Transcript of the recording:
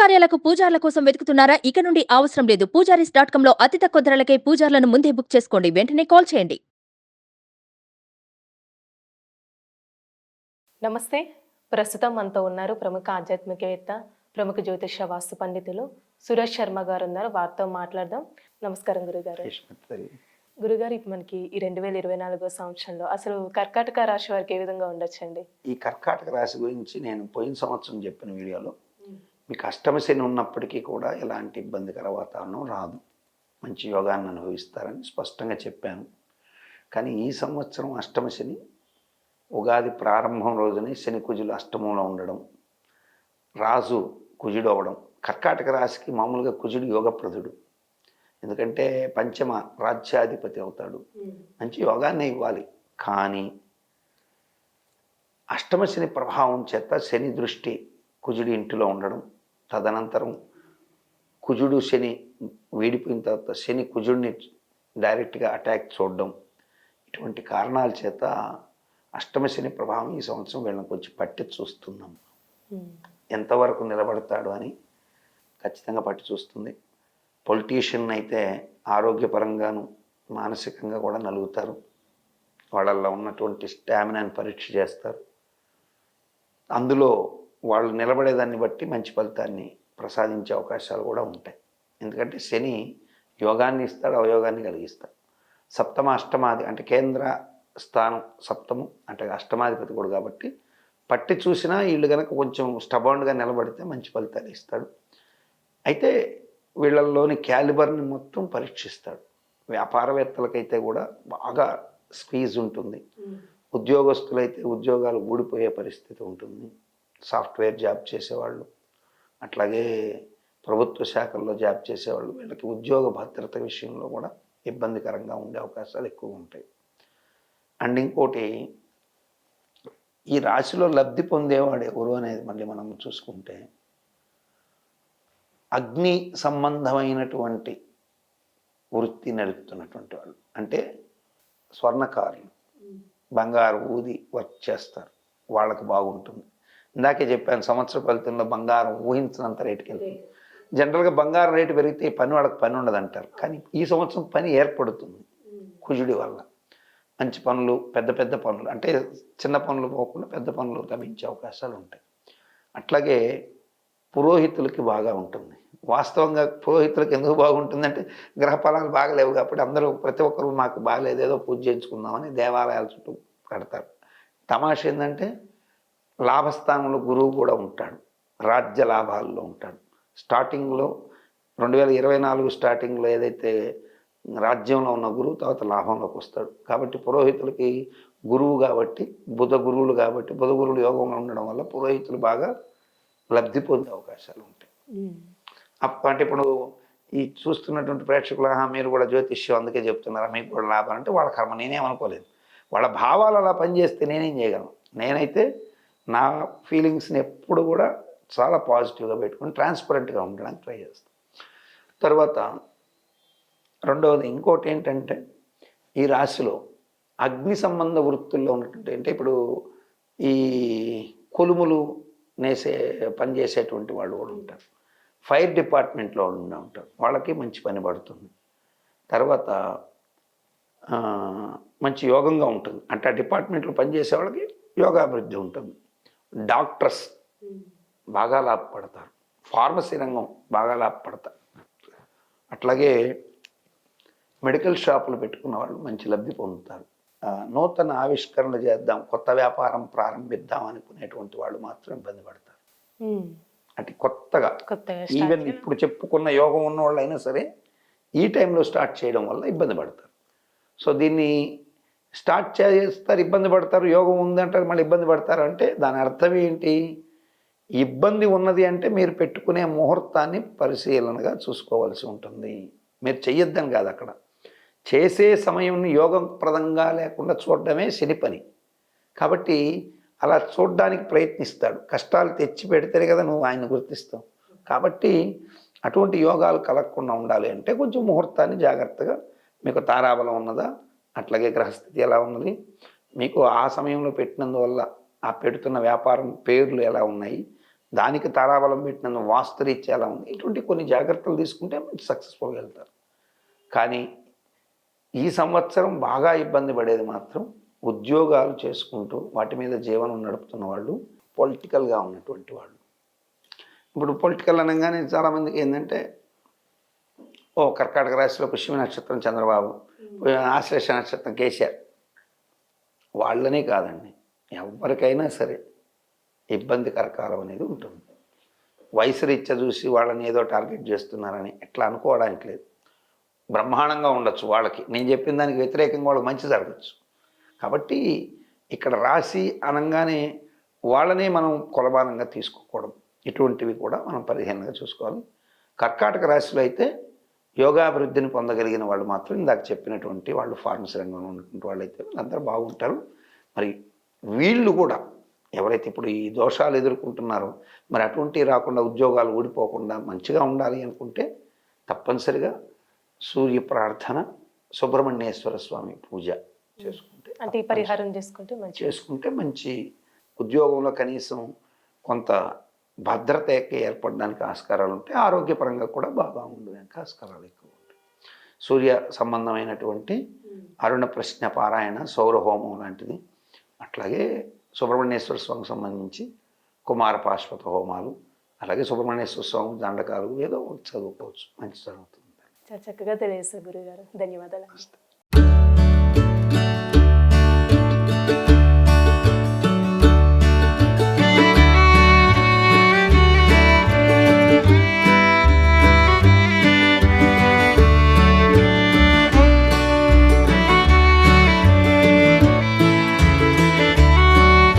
కార్యాలకు పూజార్ల కోసం వెతుకుతున్నారా? ఇక నుండి అవసరం లేదు. పూజారీస్ డాట్ కామ్లో అతి తక్కువ ధరలకే పూజార్లను ముందే బుక్ చేసుకోండి. వెంటనే కాల్ చేయండి. నమస్తే. ప్రస్తుతం మనతో ఉన్నారు ప్రముఖ ఆధ్యాత్మికవేత్త ప్రముఖ జ్యోతిష వాస్తు పండితులు సురేష్ శర్మ గారు ఉన్నారు. వారితో మాట్లాడదాం. నమస్కారం గురుగారు. గురుగారు ఇప్పుడు మనకి ఈ రెండు వేల ఇరవై నాలుగో సంవత్సరంలో అసలు కర్కాటక రాశి వారికి ఏ విధంగా ఉండొచ్చండి? ఈ కర్కాటక రాశి గురించి నేను పోయిన సంవత్సరం చెప్పిన వీడియోలో మీకు అష్టమ శని ఉన్నప్పటికీ కూడా ఎలాంటి ఇబ్బందికర వాతావరణం రాదు. మంచి యోగాన్ని అనుభవిస్తారని స్పష్టంగా చెప్పాను. కానీ ఈ సంవత్సరం అష్టమ శని ఉగాది ప్రారంభం రోజునే శని కుజులు అష్టమంలో ఉండడం రాజు కుజుడు అవడం కర్కాటక రాశికి మామూలుగా కుజుడు యోగప్రదుడు. ఎందుకంటే పంచమ రాజ్యాధిపతి అవుతాడు. మంచి యోగాన్ని ఇవ్వాలి. కానీ అష్టమ శని ప్రభావం చేత శని దృష్టి కుజుడి ఇంటిలో ఉండడం తదనంతరం కుజుడు శని వీడిపోయిన తర్వాత శని కుజుడిని డైరెక్ట్గా అటాక్ చూడడం ఇటువంటి కారణాల చేత అష్టమ శని ప్రభావం ఈ సంవత్సరం వీళ్ళని కొంచెం పట్టి చూస్తున్నాం ఎంతవరకు నిలబడతాడు అని ఖచ్చితంగా పట్టి చూస్తుంది. పొలిటీషియన్ అయితే ఆరోగ్యపరంగాను మానసికంగా కూడా నలుగుతారు. వాళ్ళల్లో ఉన్నటువంటి స్టామినాని పరీక్ష చేస్తారు. అందులో వాళ్ళు నిలబడేదాన్ని బట్టి మంచి ఫలితాన్ని ప్రసాదించే అవకాశాలు కూడా ఉంటాయి. ఎందుకంటే శని యోగాన్ని ఇస్తాడు అవయోగాన్ని కలిగిస్తాడు. సప్తమ అష్టమాది అంటే కేంద్ర స్థానం సప్తము అంటే అష్టమాధిపతి కూడా కాబట్టి పట్టి చూసినా వీళ్ళు కనుక కొంచెం స్టబాండ్గా నిలబడితే మంచి ఫలితాలు ఇస్తాడు. అయితే వీళ్ళల్లోని క్యాలిబర్ని మొత్తం పరీక్షిస్తాడు. వ్యాపారవేత్తలకైతే కూడా బాగా స్క్వీజ్ ఉంటుంది. ఉద్యోగస్తులైతే ఉద్యోగాలు ఊడిపోయే పరిస్థితి ఉంటుంది. సాఫ్ట్వేర్ జాబ్ చేసేవాళ్ళు. అట్లాగే ప్రభుత్వ శాఖల్లో జాబ్ చేసేవాళ్ళు. వీళ్ళకి ఉద్యోగ భద్రత విషయంలో కూడా ఇబ్బందికరంగా ఉండే అవకాశాలు ఎక్కువ ఉంటాయి. అండ్ ఇంకోటి ఈ రాశిలో లబ్ధి పొందేవాడు ఎవరు అనేది మళ్ళీ మనం చూసుకుంటే అగ్ని సంబంధమైనటువంటి వృత్తి నడుపుతున్నటువంటి వాళ్ళు. అంటే స్వర్ణకారులు. బంగారు ఊది వర్క్ చేస్తారు. వాళ్ళకి బాగుంటుంది. ఇందాకే చెప్పాను సంవత్సర ఫలితంలో బంగారం ఊహించినంత రేటుకి వెళ్తుంది. జనరల్గా బంగారం రేటు పెరిగితే ఈ పని వాళ్ళకి పని ఉండదు అంటారు కానీ ఈ సంవత్సరం పని ఏర్పడుతుంది కుజుడి వల్ల. మంచి పనులు పెద్ద పెద్ద పనులు అంటే చిన్న పనులు పోకుండా పెద్ద పనులు గమించే అవకాశాలు ఉంటాయి. అట్లాగే పురోహితులకి బాగా ఉంటుంది. వాస్తవంగా పురోహితులకు ఎందుకు బాగుంటుందంటే గ్రహ ఫలాలు బాగలేవు కాబట్టి అందరూ ప్రతి ఒక్కరు మాకు బాగలేదు ఏదో పూజ చేయించుకుందామని దేవాలయాల చుట్టూ కడతారు. తమాష ఏంటంటే లాభస్థానంలో గురువు కూడా ఉంటాడు. రాజ్య లాభాల్లో ఉంటాడు. స్టార్టింగ్లో రెండు వేల ఇరవై నాలుగు స్టార్టింగ్లో ఏదైతే రాజ్యంలో ఉన్న గురువు తర్వాత లాభంలోకి వస్తాడు. కాబట్టి పురోహితులకి గురువు కాబట్టి బుధ గురువులు కాబట్టి బుధ గురువులు యోగంలో ఉండడం వల్ల పురోహితులు బాగా లబ్ధి పొందే అవకాశాలు ఉంటాయి. అంటే ఇప్పుడు ఈ చూస్తున్నటువంటి ప్రేక్షకులు "ఆహా, మీరు కూడా జ్యోతిష్యం అందుకే చెప్తున్నారా? మీకు కూడా లాభం అంటే వాళ్ళ కర్మ నేనేమనుకోలేదు. వాళ్ళ భావాలు అలా పనిచేస్తే నేనేం చేయగలను? నేనైతే నా ఫీలింగ్స్ని ఎప్పుడు కూడా చాలా పాజిటివ్గా పెట్టుకుని ట్రాన్స్పరెంట్గా ఉండడానికి ట్రై చేస్తాను. తర్వాత రెండవది ఇంకోటి ఏంటంటే ఈ రాశిలో అగ్ని సంబంధ వృత్తుల్లో ఉన్నటువంటి అంటే ఇప్పుడు ఈ కొలుములు నేసే పని చేసేటువంటి వాళ్ళు కూడా ఉంటారు. ఫైర్ డిపార్ట్మెంట్లో ఉండి ఉంటారు. వాళ్ళకి మంచి పని పడుతుంది. తర్వాత మంచి యోగంగా ఉంటుంది. అంటే ఆ డిపార్ట్మెంట్లో పనిచేసే వాళ్ళకి యోగాభివృద్ధి ఉంటుంది. డాక్టర్స్ బాగా లాభపడతారు ఫార్మసీ రంగం బాగా లాభపడతారు అట్లాగే మెడికల్ షాపులు పెట్టుకున్న వాళ్ళు మంచి లబ్ధి పొందుతారు. నూతన ఆవిష్కరణలు చేద్దాం కొత్త వ్యాపారం ప్రారంభిద్దాం అనుకునేటువంటి వాళ్ళు మాత్రం ఇబ్బంది పడతారు. అంటే కొత్తగా కొత్తగా ఈవెన్ ఇప్పుడు చెప్పుకున్న యోగం ఉన్న వాళ్ళు అయినా సరే ఈ టైంలో స్టార్ట్ చేయడం వల్ల ఇబ్బంది పడతారు. సో దీన్ని స్టార్ట్ చేస్తారు ఇబ్బంది పడతారు యోగం ఉందంటారు మళ్ళీ ఇబ్బంది పడతారు అంటే దాని అర్థం ఏంటి? ఇబ్బంది ఉన్నది అంటే మీరు పెట్టుకునే ముహూర్తాన్ని పరిశీలనగా చూసుకోవాల్సి ఉంటుంది. మీరు చెయ్యొద్దని కాదు అక్కడ. చేసే సమయంని యోగప్రదంగా లేకుండా చూడడమే శని పని. కాబట్టి అలా చూడడానికి ప్రయత్నిస్తాడు. కష్టాలు తెచ్చి పెడితేనే కదా నువ్వు ఆయన గుర్తిస్తావు. కాబట్టి అటువంటి యోగాలు కలగకుండా ఉండాలి అంటే కొంచెం ముహూర్తాన్ని జాగ్రత్తగా మీకు తారాబలం ఉన్నదా? అట్లాగే గ్రహస్థితి ఎలా ఉన్నది? మీకు ఆ సమయంలో పెట్టినందువల్ల ఆ పెడుతున్న వ్యాపారం పేర్లు ఎలా ఉన్నాయి? దానికి తారాబలం పెట్టినందు వాస్తురీత్యా ఎలా ఉంది? ఇటువంటి కొన్ని జాగ్రత్తలు తీసుకుంటే మంచి సక్సెస్ఫుల్గా వెళ్తారు. కానీ ఈ సంవత్సరం బాగా ఇబ్బంది పడేది మాత్రం ఉద్యోగాలు చేసుకుంటూ వాటి మీద జీవనం నడుపుతున్న వాళ్ళు పొలిటికల్గా ఉన్నటువంటి వాళ్ళు. ఇప్పుడు పొలిటికల్ అనగానే చాలామందికి ఏంటంటే ఓ కర్కాటక రాశిలో పుష్యమి నక్షత్రం చంద్రబాబు ఆశ్లేష నక్షత్రం కేసీఆర్. వాళ్ళనే కాదండి ఎవరికైనా సరే ఇబ్బందికర కాలం అనేది ఉంటుంది. వయసు రీత్యా చూసి వాళ్ళని ఏదో టార్గెట్ చేస్తున్నారని ఎట్లా అనుకోవడానికి లేదు. బ్రహ్మాండంగా ఉండొచ్చు వాళ్ళకి. నేను చెప్పిన దానికి వ్యతిరేకంగా వాళ్ళకి మంచి జరగచ్చు. కాబట్టి ఇక్కడ రాశి అనగానే వాళ్ళనే మనం కొలబానంగా తీసుకోకూడదు. ఇటువంటివి కూడా మనం పరిహీనంగా చూసుకోవాలి. కర్కాటక రాశిలో అయితే యోగాభివృద్ధిని పొందగలిగిన వాళ్ళు మాత్రం ఇందాక చెప్పినటువంటి వాళ్ళు ఫార్మసీ రంగంలో ఉన్నటువంటి వాళ్ళు అయితే అందరూ బాగుంటారు. మరి వీళ్ళు కూడా ఎవరైతే ఇప్పుడు ఈ దోషాలు ఎదుర్కొంటున్నారో మరి అటువంటివి రాకుండా ఉద్యోగాలు ఊడిపోకుండా మంచిగా ఉండాలి అనుకుంటే తప్పనిసరిగా సూర్య ప్రార్థన సుబ్రహ్మణ్యేశ్వర స్వామి పూజ చేసుకుంటే అంటే పరిహారం చేసుకుంటే మంచి చేసుకుంటే మంచి ఉద్యోగంలో కనీసం కొంత భద్రత ఏర్పడడానికి ఆస్కారాలు ఉంటాయి. ఆరోగ్యపరంగా కూడా బాగా ఉండడానికి ఆస్కారాలు ఎక్కువ ఉంటాయి. సూర్య సంబంధమైనటువంటి అరుణ ప్రశ్న పారాయణ సౌర హోమం లాంటిది. అట్లాగే సుబ్రహ్మణ్యేశ్వర స్వామికి సంబంధించి కుమార పాశ్వత హోమాలు అలాగే సుబ్రహ్మణ్యేశ్వర స్వామి దండకాలు ఏదో చదువుకోవచ్చు. మంచి చాలా చక్కగా తెలియజేస్తారు గురుగారు. ధన్యవాదాలు.